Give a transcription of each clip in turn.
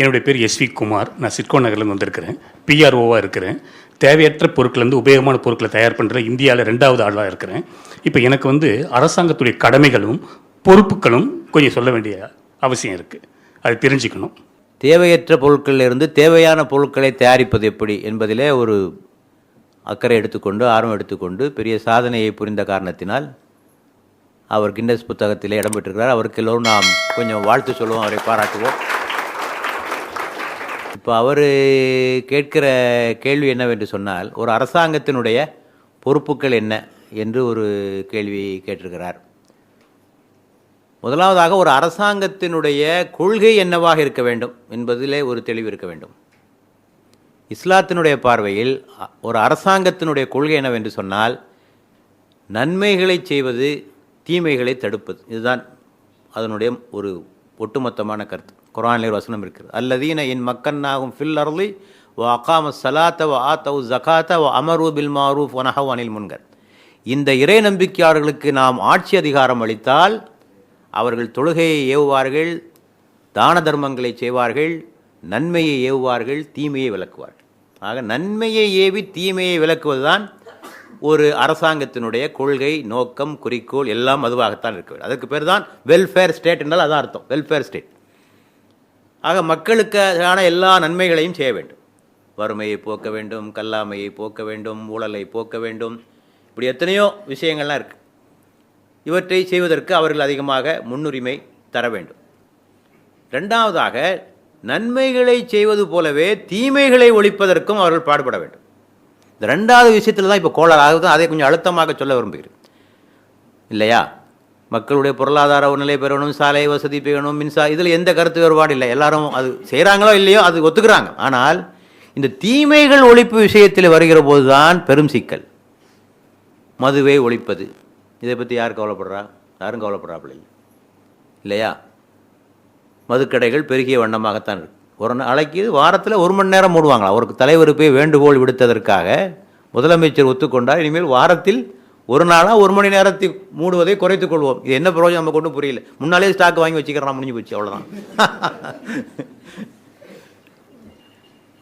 என்னுடைய பேர் எஸ்வி குமார். நான் சிட்கோ நகர்லேருந்து வந்திருக்கிறேன். பிஆர்ஓவாக இருக்கிறேன். தேவையற்ற பொருட்கள்லேருந்து உபயோகமான பொருட்களை தயார் பண்ணுற இந்தியாவில் ரெண்டாவது ஆளாக இருக்கிறேன். இப்போ எனக்கு வந்து அரசாங்கத்துடைய கடமைகளும் பொறுப்புகளும் கொஞ்சம் சொல்ல வேண்டிய அவசியம் இருக்குது அது தெரிஞ்சுக்கணும். தேவையற்ற பொருட்களிலிருந்து தேவையான பொருட்களை தயாரிப்பது எப்படி என்பதிலே ஒரு அக்கறை எடுத்துக்கொண்டு ஆர்வம் எடுத்துக்கொண்டு பெரிய சாதனையை புரிந்த காரணத்தினால் அவர் கின்னஸ் புத்தகத்திலே இடம்பெற்றிருக்கிறார். அவருக்கு எல்லோரும் நாம் கொஞ்சம் வாழ்த்து சொல்லுவோம் அவரை பாராட்டுவோம். இப்போ அவர் கேட்கிற கேள்வி என்னவென்று சொன்னால் ஒரு அரசாங்கத்தினுடைய பொறுப்புகள் என்ன என்று ஒரு கேள்வி கேட்டிருக்கிறார். முதலாவதாக ஒரு அரசாங்கத்தினுடைய கொள்கை என்னவாக இருக்க வேண்டும் என்பதிலே ஒரு தெளிவு இருக்க வேண்டும். இஸ்லாத்தினுடைய பார்வையில் ஒரு அரசாங்கத்தினுடைய கொள்கை என்னவென்று சொன்னால் நன்மைகளை செய்வது தீமைகளை தடுப்பது. இதுதான் அதனுடைய ஒரு ஒட்டுமொத்தமான கருத்து. குரானில் ஒரு வசனம் இருக்கிறது. அல்லதீன என் மக்கன்னாகும் ஃபில் அருளி ஓ அகாம சலாத்த வ ஆத்தவு ஜகாத்த ஓ அமரு பில் மாரூஃப் ஒனஹவ் அனில் முன்கர். இந்த இறை நம்பிக்கையாளர்களுக்கு நாம் ஆட்சி அதிகாரம் அளித்தால் அவர்கள் தொழுகையை ஏவுவார்கள் தான தர்மங்களை செய்வார்கள் நன்மையை ஏவுவார்கள் தீமையை விளக்குவார்கள். ஆக நன்மையை ஏவி தீமையை விளக்குவதுதான் ஒரு அரசாங்கத்தினுடைய கொள்கை நோக்கம் குறிக்கோள் எல்லாம் அதுவாகத்தான் இருக்க வேண்டும். அதற்கு பேர் தான் வெல்ஃபேர் ஸ்டேட் என்றால் அதான் அர்த்தம். வெல்ஃபேர் ஸ்டேட் ஆக மக்களுக்கான எல்லா நன்மைகளையும் செய்ய வேண்டும். வறுமையை போக்க வேண்டும் கல்லாமையை போக்க வேண்டும் ஊழலை போக்க வேண்டும். இப்படி எத்தனையோ விஷயங்கள்லாம் இருக்குது இவற்றை செய்வதற்கு அவர்கள் அதிகமாக முன்னுரிமை தர வேண்டும். ரெண்டாவதாக நன்மைகளை செய்வது போலவே தீமைகளை ஒழிப்பதற்கும் அவர்கள் பாடுபட வேண்டும். இந்த ரெண்டாவது விஷயத்தில் தான் இப்போ கோளாறு ஆகுது. அதை கொஞ்சம் அழுத்தமாக சொல்ல விரும்புகிறேன். இல்லையா? மக்களுடைய பொருளாதார நிலை பெறணும் சாலை வசதி பெறணும் மின்சார இதில் எந்த கருத்து வேறுபாடு இல்லை. எல்லாரும் அது செய்கிறாங்களோ இல்லையோ அது ஒத்துக்கிறாங்க. ஆனால் இந்த தீமைகள் ஒழிப்பு விஷயத்தில் வருகிற போது தான் பெரும் சிக்கல். மதுவை ஒழிப்பது. இதை பற்றி யார் கவலைப்படுறா? யாரும் கவலைப்படுறாப்புல இல்லை. இல்லையா? மதுக்கடைகள் பெருகிய வண்ணமாகத்தான் இருக்கு. ஒரு அழைக்கிது வாரத்தில் ஒரு மணி நேரம் மூடுவாங்களா? அவருக்கு தலைவருப்பை போய் வேண்டுகோள் விடுத்ததற்காக முதலமைச்சர் ஒத்துக்கொண்டார். இனிமேல் வாரத்தில் ஒரு நாளாக ஒரு மணி நேரத்தை மூடுவதை குறைத்துக் கொள்வோம். இது என்ன பிரயோஜனம் நமக்கு ஒன்றும் புரியல. முன்னாலே ஸ்டாக் வாங்கி வச்சுக்கிறோம் முடிஞ்சு போச்சு அவ்வளோதான்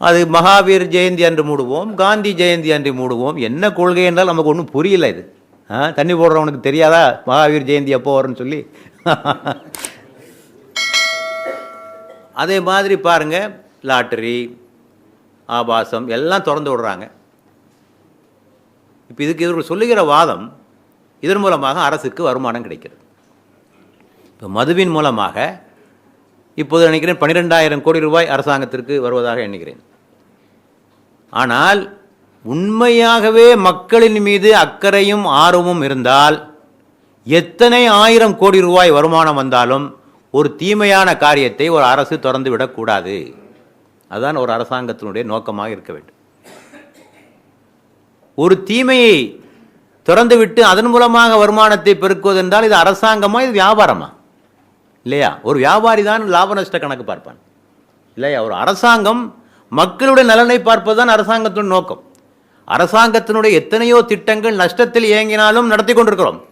அது மகாவீர் ஜெயந்தி அன்று மூடுவோம் காந்தி ஜெயந்தி அன்று மூடுவோம். என்ன கொள்கை என்றால் நமக்கு ஒன்றும் புரியல இது. ஆ, தண்ணி போடுறவனுக்கு தெரியாதா மகாவீர் ஜெயந்தி எப்போ வரும்னு சொல்லி? அதே மாதிரி பாருங்கள் லாட்டரி ஆபாசம் எல்லாம் திறந்து விடுறாங்க. இப்போ இதுக்கு இவர்கள் சொல்லுகிற வாதம் இதன் மூலமாக அரசுக்கு வருமானம் கிடைக்கிறது. இப்போ மதுவின் மூலமாக இப்போது நினைக்கிறேன் பன்னிரெண்டாயிரம் கோடி ரூபாய் அரசாங்கத்திற்கு வருவதாக எண்ணுகிறேன். ஆனால் உண்மையாகவே மக்களின் மீது அக்கறையும் ஆர்வமும் இருந்தால் எத்தனை ஆயிரம் கோடி ரூபாய் வருமானம் வந்தாலும் ஒரு தீமையான காரியத்தை ஒரு அரசு திறந்து விடக்கூடாது அதுதான் ஒரு அரசாங்கத்தினுடைய நோக்கமாக இருக்க வேண்டும். ஒரு தீமையை திறந்துவிட்டு அதன் மூலமாக வருமானத்தை பெருக்குவது என்றால் இது அரசாங்கமா இது வியாபாரமா? இல்லையா? ஒரு வியாபாரி தான் லாப நஷ்ட கணக்கு பார்ப்பான். இல்லையா? ஒரு அரசாங்கம் மக்களுடைய நலனை பார்ப்பது தான் அரசாங்கத்தின் நோக்கம். அரசாங்கத்தினுடைய எத்தனையோ திட்டங்கள் நஷ்டத்தில் இயங்கினாலும் நடத்தி கொண்டிருக்கிறோம்.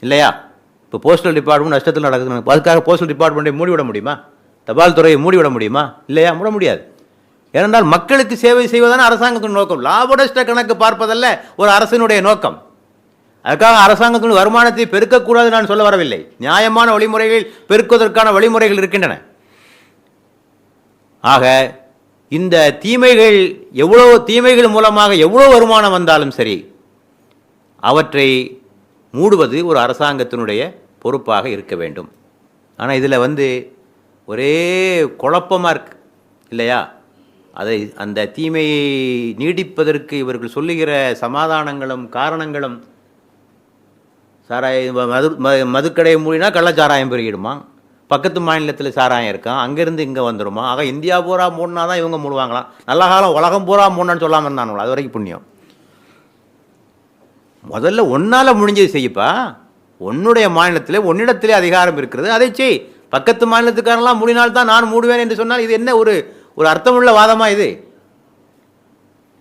இல்லையா? இப்போ போஸ்டல் டிபார்ட்மெண்ட் நஷ்டத்தில் நடக்குது அதுக்காக போஸ்டல் டிபார்ட்மெண்ட்டை மூடிவிட முடியுமா? தபால் துறையை மூடிவிட முடியுமா? இல்லையா? மூட முடியாது. ஏனென்றால் மக்களுக்கு சேவை செய்வதான அரசாங்கத்தின் நோக்கம். லாபநஷ்ட கணக்கு பார்ப்பதல்ல ஒரு அரசினுடைய நோக்கம். அதுக்காக அரசாங்கத்தின் வருமானத்தை பெருக்கக்கூடாது நான் சொல்ல வரவில்லை. நியாயமான வழிமுறைகள் பெருக்குவதற்கான வழிமுறைகள் இருக்கின்றன. ஆக இந்த தீமைகள் எவ்வளோ தீமைகள் மூலமாக எவ்வளோ வருமானம் வந்தாலும் சரி அவற்றை மூடுவது ஒரு அரசாங்கத்தினுடைய பொறுப்பாக இருக்க வேண்டும். ஆனால் இதில் வந்து ஒரே குழப்பமாக இருக்கு இல்லையா? அதை அந்த தீமையை நீடிப்பதற்கு இவர்கள் சொல்லுகிற சமாதானங்களும் காரணங்களும் சாராய மது ம- மதுக்கடையை மூடினா கள்ளச்சாராயம் பெருகிடுமா? பக்கத்து மாநிலத்தில் சாராயம் இருக்கான் அங்கேருந்து இங்கே வந்துடுமா ஆக இந்தியா பூரா மூடினா தான் இவங்க மூடுவாங்களாம் நல்ல காலம் உலகம் பூரா மூடணும்னு சொல்லாமல் இருந்தானுங்களா அது வரைக்கும் புண்ணியம். முதல்ல ஒன்னால் முடிஞ்சது செய்யப்பா உன்னுடைய மாநிலத்திலே உன்னிடத்திலே அதிகாரம் இருக்கிறது அதை செய். பக்கத்து மாநிலத்துக்காரங்களாம் மூடினால் தான் நான் மூடுவேன் என்று சொன்னால் இது என்ன ஒரு ஒரு அர்த்தமுள்ள வாதமாக இது?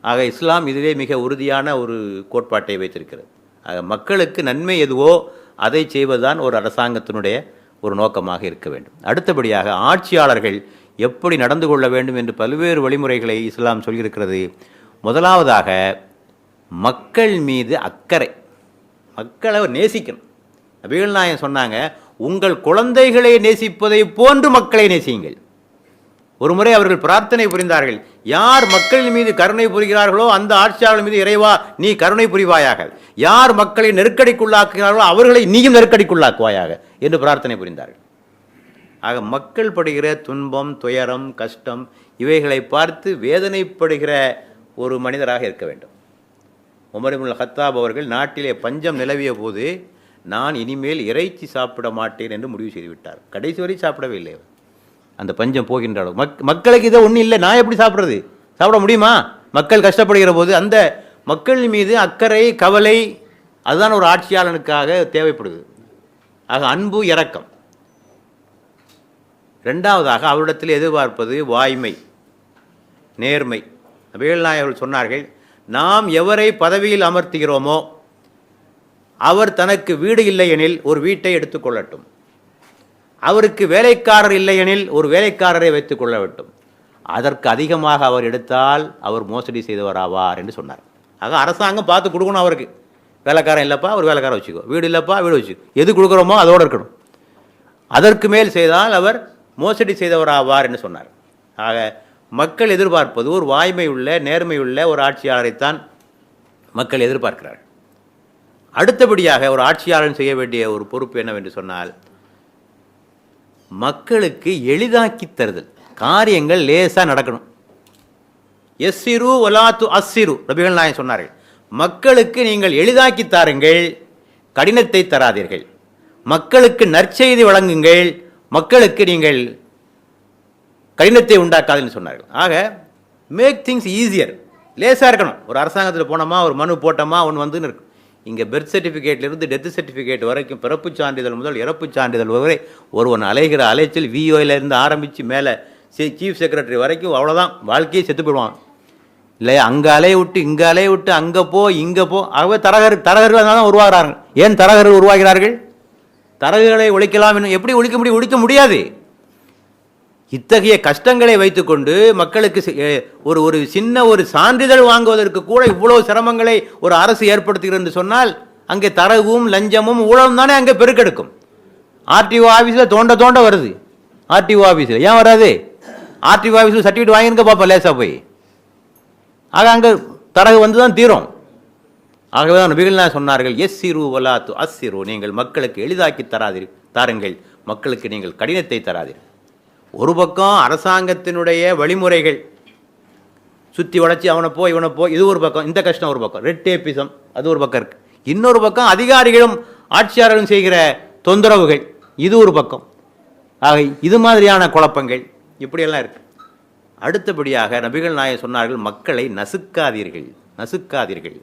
ஆக இஸ்லாம் இதுவே மிக உறுதியான ஒரு கோட்பாட்டை வைத்திருக்கிறது. ஆக மக்களுக்கு நன்மை எதுவோ அதை செய்வதுதான் ஒரு அரசாங்கத்தினுடைய ஒரு நோக்கமாக இருக்க வேண்டும். அடுத்தபடியாக ஆட்சியாளர்கள் எப்படி நடந்து கொள்ள வேண்டும் என்று பல்வேறு வழிமுறைகளை இஸ்லாம் சொல்லியிருக்கிறது. முதலாவதாக மக்கள் மீது அக்கறை. மக்களை நேசிக்கணும். நபிகள் நாயகம் சொன்னாங்க உங்கள் குழந்தைகளை நேசிப்பதை போன்று மக்களை நேசியுங்கள். ஒருமுறை அவர்கள் பிரார்த்தனை புரிந்தார்கள். யார் மக்களின் மீது கருணை புரிகிறார்களோ அந்த ஆட்சியாளர் மீது இறைவா நீ கருணை புரிவாயாக. யார் மக்களை நெருக்கடிக்குள்ளாக்குகிறார்களோ அவர்களை நீயும் நெருக்கடிக்குள்ளாக்குவாயாக என்று பிரார்த்தனை புரிந்தார்கள். ஆக மக்கள் படுகிற துன்பம் துயரம் கஷ்டம் இவைகளை பார்த்து வேதனைப்படுகிற ஒரு மனிதராக இருக்க வேண்டும். உமரிமுல் ஹத்தாப் அவர்கள் நாட்டிலே பஞ்சம் நிலவிய போது நான் இனிமேல் இறைச்சி சாப்பிட மாட்டேன் என்று முடிவு செய்துவிட்டார் கடைசி வரை சாப்பிடவே இல்லை அந்த பஞ்சம் போகின்ற அளவு. மக் மக்களுக்கு இதை ஒன்றும் இல்லை. நான் எப்படி சாப்பிட்றது? சாப்பிட முடியுமா? மக்கள் கஷ்டப்படுகிற போது அந்த மக்கள் மீது அக்கறை கவலை அதுதான் ஒரு ஆட்சியாளனுக்காக தேவைப்படுது. ஆக அன்பு இரக்கம். ரெண்டாவதாக அவரிடத்தில் எதிர்பார்ப்பது வாய்மை நேர்மை. வேல்நாயகர்கள் சொன்னார்கள் நாம் எவரை பதவியில் அமர்த்துகிறோமோ அவர் தனக்கு வீடு இல்லையெனில் ஒரு வீட்டை எடுத்துக்கொள்ளட்டும் அவருக்கு வேலைக்காரர் இல்லையெனில் ஒரு வேலைக்காரரை வைத்துக் கொள்ள வேண்டும். அதற்கு அதிகமாக அவர் எடுத்தால் அவர் மோசடி செய்தவராவார் என்று சொன்னார். ஆக அரசாங்கம் பார்த்து கொடுக்கணும் அவருக்கு. வேலைக்காரன் இல்லைப்பா ஒரு வேலைக்காரன் வச்சுக்கோ. வீடு இல்லைப்பா வீடு வச்சுக்கோ. எது கொடுக்குறோமோ அதோடு இருக்கணும். அதற்கு மேல் செய்தால் அவர் மோசடி செய்தவராவார் என்று சொன்னார். ஆக மக்கள் எதிர்பார்ப்பது ஒரு வாய்மை உள்ள ஒரு ஆட்சியாளரைத்தான் மக்கள் எதிர்பார்க்கிறார்கள். அடுத்தபடியாக ஒரு ஆட்சியாளன் செய்ய வேண்டிய ஒரு பொறுப்பு என்னவென்று சொன்னால் மக்களுக்கு எளிதாக்கி தருதல். காரியங்கள் லேசாக நடக்கணும். எஸ்ஸிரு ஒலாத்து அஸ்ஸிரு ரபிகள் நாயன் சொன்னார்கள். மக்களுக்கு நீங்கள் எளிதாக்கி தாருங்கள் கடினத்தை தராதீர்கள். மக்களுக்கு நற்செய்தி வழங்குங்கள் மக்களுக்கு நீங்கள் கடினத்தை உண்டாக்காதுன்னு சொன்னார்கள். ஆக மேக் திங்ஸ் ஈஸியர் லேசாக இருக்கணும். ஒரு அரசாங்கத்தில் போனோமா ஒரு மனு போட்டோமா ஒன்று வந்துன்னு இருக்கும். இங்கே பெர்த் சர்டிஃபிகேட்லேருந்து டெத்து சர்டிஃபிகேட் வரைக்கும் பிறப்பு சான்றிதழ் முதல் இறப்பு சான்றிதழ் வரை ஒருவன் அலைகிற அலைச்சல் விஓயிலேருந்து இருந்து ஆரம்பித்து மேலே சீஃப் செக்ரட்டரி வரைக்கும் அவ்வளோதான் வாழ்க்கையை செத்து போயிடுவான். இல்லையா? அங்கே அலைய விட்டு இங்கே அலைய விட்டு அங்கே போ இங்கே போ. ஆகவே தரகர் தரகர்கள் தான் உருவாகிறார்கள். ஏன் தரகர்கள் உருவாகிறார்கள்? தரகுகளை ஒழிக்கலாம் என்று எப்படி ஒழிக்க முடியும்? ஒழிக்க முடியாது. இத்தகைய கஷ்டங்களை வைத்துக்கொண்டு மக்களுக்கு ஒரு ஒரு சின்ன ஒரு சான்றிதழ் வாங்குவதற்கு கூட இவ்வளவு சிரமங்களை ஒரு அரசு ஏற்படுத்துகிறது என்று சொன்னால் அங்கே தரகும் லஞ்சமும் ஊழலும் தானே அங்கே பெருக்கெடுக்கும். ஆர்டிஓ ஆஃபீஸில் தோண்ட தோண்ட வருது. ஆர்டிஓ ஆஃபீஸில் ஏன் வராது? ஆர்டிஓ ஆஃபீஸில் சர்டிஃபிகேட் வாங்கிருக்க பாப்பா லேசாக போய். ஆக அங்கே தரகு வந்து தான் தீரும். ஆகவே தான் நபிகள்லாம் சொன்னார்கள் எஸ் சிறு வலாத்து அஸ் சிறு நீங்கள் மக்களுக்கு எளிதாக்கி தராதீர் தாருங்கள். மக்களுக்கு நீங்கள் கடினத்தை தராதீர்கள் ஒரு பக்கம் அரசாங்கத்தினுடைய வழிமுறைகள். சுற்றி வளைச்சி அவனை போ இவனை போ இது ஒரு பக்கம் இந்த கஷ்டம் ஒரு பக்கம். ரெட் டேப்பிசம் அது ஒரு பக்கம் இருக்குது இன்னொரு பக்கம் அதிகாரிகளும் ஆட்சியாளர்களும் செய்கிற தொந்தரவுகள் இது ஒரு பக்கம். ஆக இது மாதிரியான குழப்பங்கள் இப்படியெல்லாம் இருக்குது அடுத்தபடியாக நபிகள் நாயகம் சொன்னார்கள் மக்களை நசுக்காதீர்கள் நசுக்காதீர்கள்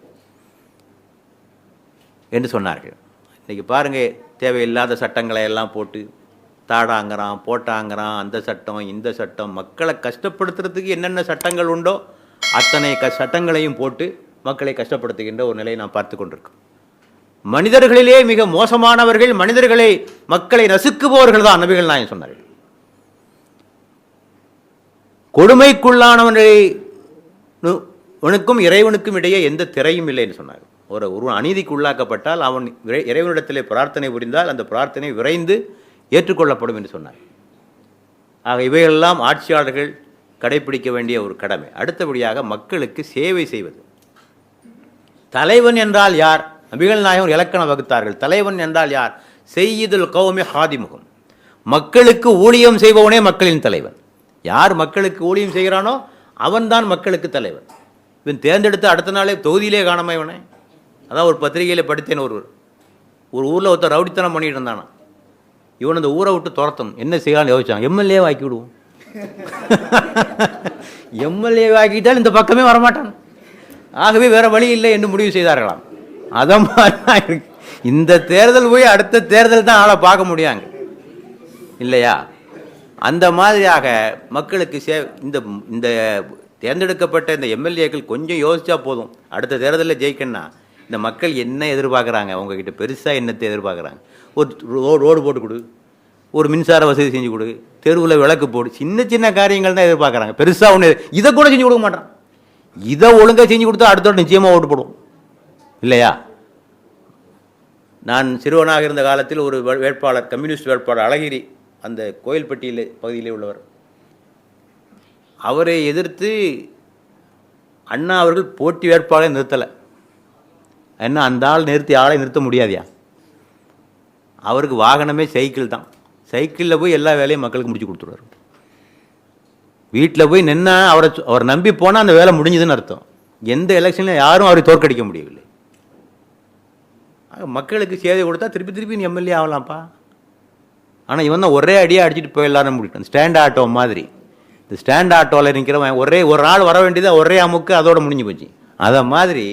என்று சொன்னார்கள். இன்றைக்கி பாருங்கள் தேவையில்லாத சட்டங்களை எல்லாம் போட்டு தாடாங்கிறான் போட்டாங்கிறான் அந்த சட்டம் இந்த சட்டம். மக்களை கஷ்டப்படுத்துறதுக்கு என்னென்ன சட்டங்கள் உண்டோ அத்தனை க சட்டங்களையும் போட்டு மக்களை கஷ்டப்படுத்துகின்ற ஒரு நிலையை நாம் பார்த்து கொண்டிருக்கோம். மனிதர்களிலே மிக மோசமானவர்கள் மனிதர்களை மக்களை நசுக்குபவர்கள் தான் நபிகள் நாயன் சொன்னார்கள். கொடுமைக்குள்ளானவனை உனக்கும் இறைவனுக்கும் இடையே எந்த திரையும் இல்லை என்று சொன்னார் ஒரு ஒரு அநீதிக்கு உள்ளாக்கப்பட்டால் அவன் இறை- இறைவனிடத்திலே பிரார்த்தனை புரிந்தால் அந்த பிரார்த்தனை விரைந்து ஏற்றுக்கொள்ளப்படும் என்று சொன்னார். ஆக இவையெல்லாம் ஆட்சியாளர்கள் கடைபிடிக்க வேண்டிய ஒரு கடமை. அடுத்தபடியாக மக்களுக்கு சேவை செய்வது. தலைவன் என்றால் யார்? நபிகள் நாயகம் இலக்கணம் வகுத்தார்கள். தலைவன் என்றால் யார்? செய்யுதுல் கௌமி ஹாதிமுகம். மக்களுக்கு ஊழியம் செய்பவனே மக்களின் தலைவன். யார் மக்களுக்கு ஊழியம் செய்கிறானோ அவன்தான் மக்களுக்கு தலைவன். இவன் தேர்ந்தெடுத்து அடுத்த நாளே தொகுதியிலே காணாமல் இவனை. அதான் ஒரு பத்திரிகையில் படித்தேன் ஒருவர். ஒரு ஊரில் ஒருத்தர் ரவுடித்தனம் பண்ணிட்டு இருந்தானா இவன் இந்த ஊரை விட்டு துரத்தணும். என்ன செய்யலாம்னு யோசிச்சான். எம்எல்ஏ ஆக்கி விடுவோம். எம்எல்ஏ ஆக்கிட்டால் இந்த பக்கமே வரமாட்டான். ஆகவே வேற வழி இல்லை என்று முடிவு செய்தார்களாம். அதை மாதிரி இந்த தேர்தல் போய் அடுத்த தேர்தல் தான் ஆளை பார்க்க முடியாங்க. இல்லையா? அந்த மாதிரியாக மக்களுக்கு சே இந்த இந்த தேர்ந்தெடுக்கப்பட்ட இந்த எம்எல்ஏக்கள் கொஞ்சம் யோசிச்சா போதும். அடுத்த தேர்தலில் ஜெயிக்கணும்னா. இந்த மக்கள் என்ன எதிர்பார்க்குறாங்க? உங்ககிட்ட பெருசாக என்னத்தை எதிர்பார்க்குறாங்க? ஒரு ரோடு போட்டு கொடு. ஒரு மின்சார வசதி செஞ்சு கொடு. தெருவில் விளக்கு போடு. சின்ன சின்ன காரியங்கள் தான் எதிர்பார்க்குறாங்க பெருசாக ஒன்று இதை கூட செஞ்சு கொடுக்க மாட்டான். இதை ஒழுங்காக செஞ்சு கொடுத்தா அடுத்த நிச்சயமாக ஓட்டு போடுவோம். இல்லையா? நான் சிறுவனாக இருந்த காலத்தில் ஒரு வே- வேட்பாளர் கம்யூனிஸ்ட் வேட்பாளர் அழகிரி அந்த கோயில்பட்டியில் பகுதியிலே உள்ளவர். அவரை எதிர்த்து அண்ணா அவர்கள் போட்டி வேட்பாளரை நிறுத்தலை. என்ன அந்த ஆள் நிறுத்தி ஆளை நிறுத்த முடியாதியா? அவருக்கு வாகனமே சைக்கிள் தான். சைக்கிளில் போய் எல்லா வேலையும் மக்களுக்கு முடிச்சு கொடுத்துருவார். வீட்டில் போய் நின்னா அவரை அவர் அவரை நம்பி போனால் அந்த வேலை முடிஞ்சதுன்னு அர்த்தம். எந்த எலெக்ஷனில் யாரும் அவரை தோற்கடிக்க முடியவில்லை. ஆக மக்களுக்கு சேவை கொடுத்தா திருப்பி திருப்பி நீ எம்எல்ஏ ஆகலாம்ப்பா. ஆனால் இவன் தான் ஒரே அடியாக அடிச்சுட்டு போயிடலான்னு முடிட்டான் ஸ்டாண்ட் ஆட்டோ மாதிரி. இந்த ஸ்டாண்ட் ஆட்டோவில் நிற்கிறவன் ஒரே ஒரு நாள் வர வேண்டியது ஒரே அமுக்கு அதோட முடிஞ்சு போச்சு. அதை மாதிரி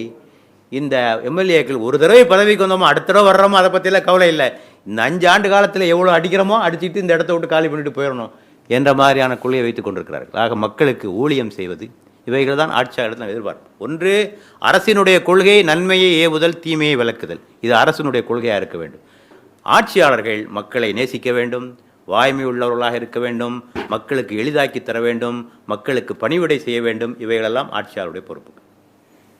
இந்த எம்எல்ஏக்கள் ஒரு தடவை பதவிக்கு வந்தோமோ அடுத்த தடவை வர்றோமோ அதை பற்றியெல்லாம் கவலை இல்லை. இந்த அஞ்சு ஆண்டு காலத்தில் எவ்வளோ அடிக்கிறோமோ அடிச்சுட்டு இந்த இடத்த விட்டு காலி பண்ணிட்டு போயிடணும் என்ற மாதிரியான குழியை வைத்துக் கொண்டிருக்கிறார்கள். ஆக மக்களுக்கு ஊழியம் செய்வது இவைகள் தான் ஆட்சியாளர்கள் எதிர்பார்ப்பு. ஒன்று அரசினுடைய கொள்கை நன்மையை ஏவுதல் தீமையை விளக்குதல். இது அரசினுடைய கொள்கையாக இருக்க வேண்டும். ஆட்சியாளர்கள் மக்களை நேசிக்க வேண்டும் வாய்மை உள்ளவர்களாக இருக்க வேண்டும் மக்களுக்கு எளிதாக்கி தர வேண்டும் மக்களுக்கு பணிவிடை செய்ய வேண்டும். இவைகளெல்லாம் ஆட்சியாளருடைய பொறுப்பு.